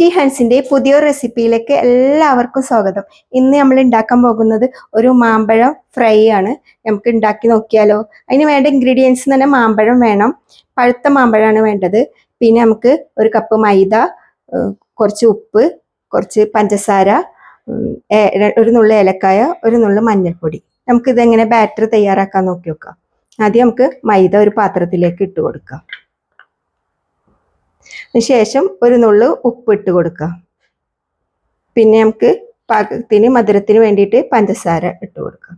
Tasty ഹൺസിന്റെ പുതിയ റെസിപ്പിയിലേക്ക് എല്ലാവർക്കും സ്വാഗതം. ഇന്ന് നമ്മൾ ഉണ്ടാക്കാൻ പോകുന്നത് ഒരു മാമ്പഴം ഫ്രൈ ആണ്. നമുക്ക് ഉണ്ടാക്കി നോക്കിയാലോ. അതിന് വേണ്ട ഇൻഗ്രീഡിയൻസ് തന്നെ മാമ്പഴം വേണം. പഴുത്ത മാമ്പഴമാണ് വേണ്ടത്. പിന്നെ നമുക്ക് ഒരു കപ്പ് മൈദ കുറച്ച് ഉപ്പ് കുറച്ച് പഞ്ചസാര ഒരു നുള്ളു ഏലക്കായ ഒരു നുള്ളു മഞ്ഞൾപ്പൊടി. നമുക്കിതെങ്ങനെ ബാറ്റർ തയ്യാറാക്കാൻ നോക്കി നോക്കാം. ആദ്യം നമുക്ക് മൈദ ഒരു പാത്രത്തിലേക്ക് ഇട്ട് കൊടുക്കാം. ശേഷം ഒരു നുള്ളു ഉപ്പ് ഇട്ട് കൊടുക്കുക പിന്നെ നമുക്ക് പാകത്തിന് മധുരത്തിന് വേണ്ടിയിട്ട് പഞ്ചസാര ഇട്ട് കൊടുക്കുക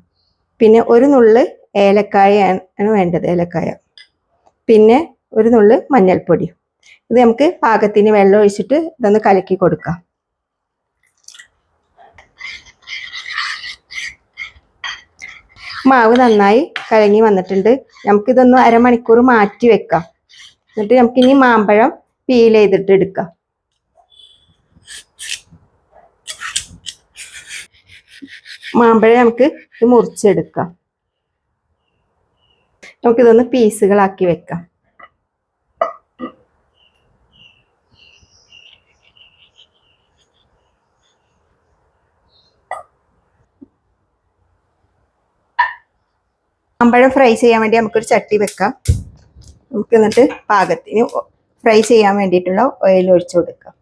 പിന്നെ ഒരു നുള്ളു ഏലക്കായ ആണ് വേണ്ടത് ഏലക്കായ. പിന്നെ ഒരു നുള്ളു മഞ്ഞൾപ്പൊടി. ഇത് നമുക്ക് പാകത്തിന് വെള്ളം ഒഴിച്ചിട്ട് ഇതൊന്ന് കലക്കി കൊടുക്കാം. മാവ് നന്നായി കലങ്ങി വന്നിട്ടുണ്ട്. നമുക്കിതൊന്ന് അരമണിക്കൂർ മാറ്റി വെക്കാം. എന്നിട്ട് നമുക്കിനി മാമ്പഴം പീൽ ചെയ്തിട്ട് എടുക്കാം. മാമ്പഴം നമുക്ക് ഇത് മുറിച്ചെടുക്കാം. നമുക്കിതൊന്ന് പീസുകളാക്കി വെക്കാം. മാമ്പഴം ഫ്രൈ ചെയ്യാൻ വേണ്ടി നമുക്കൊരു ചട്ടി വെക്കാം. നമുക്ക് എന്നിട്ട് പാകത്തിന് ഫ്രൈ ചെയ്യാൻ വേണ്ടിയിട്ടുള്ള ഓയിൽ ഒഴിച്ചു കൊടുക്കുക.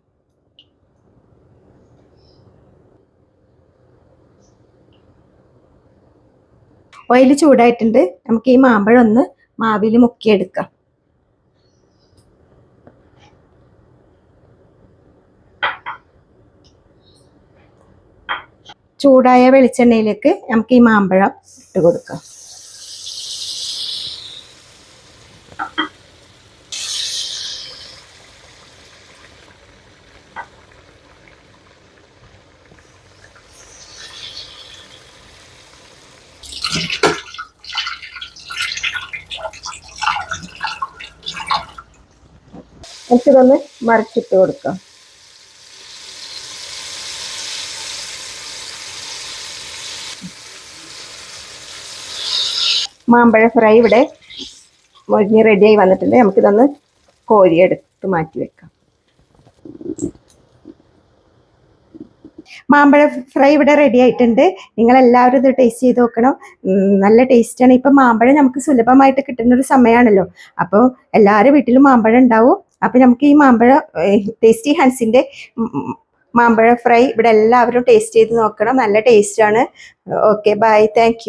ഓയിൽ ചൂടായിട്ടുണ്ട്. നമുക്ക് ഈ മാമ്പഴം ഒന്ന് മാവിൽ മുക്കിയെടുക്കാം. ചൂടായ വെളിച്ചെണ്ണയിലേക്ക് നമുക്ക് ഈ മാമ്പഴം ഇട്ട് കൊടുക്കാം. നമുക്കിതൊന്ന് മറിച്ചിട്ട് കൊടുക്കാം. മാമ്പഴ ഫ്രൈ ഇവിടെ മൊരിഞ്ഞ് റെഡിയായി വന്നിട്ടുണ്ട്. നമുക്കിതൊന്ന് കോരി എടുത്ത് മാറ്റി വെക്കാം. മാമ്പഴ ഫ്രൈ ഇവിടെ റെഡി ആയിട്ടുണ്ട്. നിങ്ങൾ എല്ലാവരും ഇത് ടേസ്റ്റ് ചെയ്ത് നോക്കണം. നല്ല ടേസ്റ്റാണ് ഇപ്പം മാമ്പഴം നമുക്ക് സുലഭമായിട്ട് കിട്ടുന്ന ഒരു സമയമാണല്ലോ. അപ്പോൾ എല്ലാവരും വീട്ടിലും മാമ്പഴം ഉണ്ടാവും. അപ്പോൾ നമുക്ക് ഈ മാമ്പഴ ടേസ്റ്റി ഹാൻസിന്റെ മാമ്പഴ ഫ്രൈ ഇവിടെ എല്ലാവരും ടേസ്റ്റ് ചെയ്ത് നോക്കണം. നല്ല ടേസ്റ്റാണ് ഓക്കെ ബൈ താങ്ക്